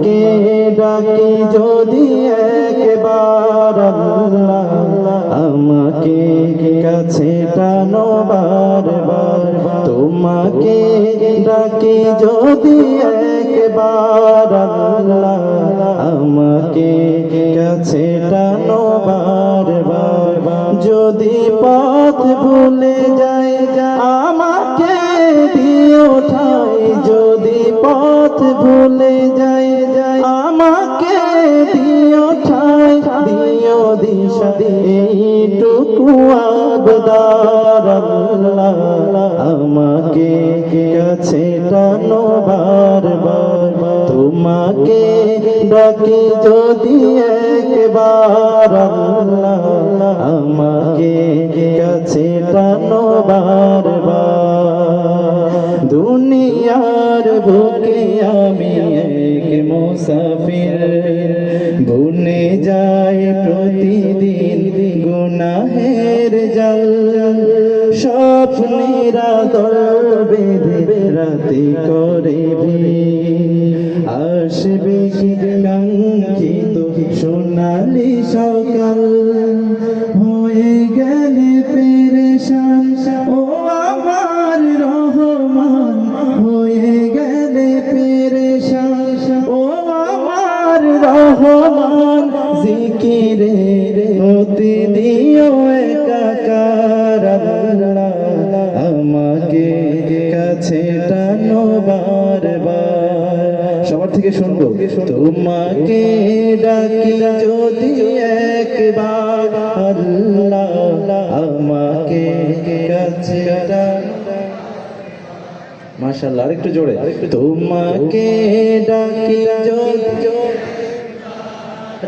কে ডাকি যদি একবার আমাকে কাছে টানো বারবার তোমাকে ডাকি যদি একবার আল্লাহ ভুলে যাই আমাকে দিও ঠাই, দিও দিশা, এইটুকু আবদার আমাকে কাছে টানো বারবার। তোমাকে ডাকি যদি একবার আমাকে কাছে টানো বারবার। মুসাফির বুনে যায় প্রতিদিন গুনাহের জল। স্বপ্নেরা দল বেঁধে রাতে করে আসবে রহমান জিকিরে হতে দিও একাকার আমাকে কাছে টানো বারবার। সবার থেকে শুনব, তোমাকে ডাকি যদি একবার আল্লাহ। আমাকে কাছে মাশাআল্লাহ, আরেকটু জোরে। তোমাকে ডাকি যদি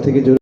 থেকে জোরে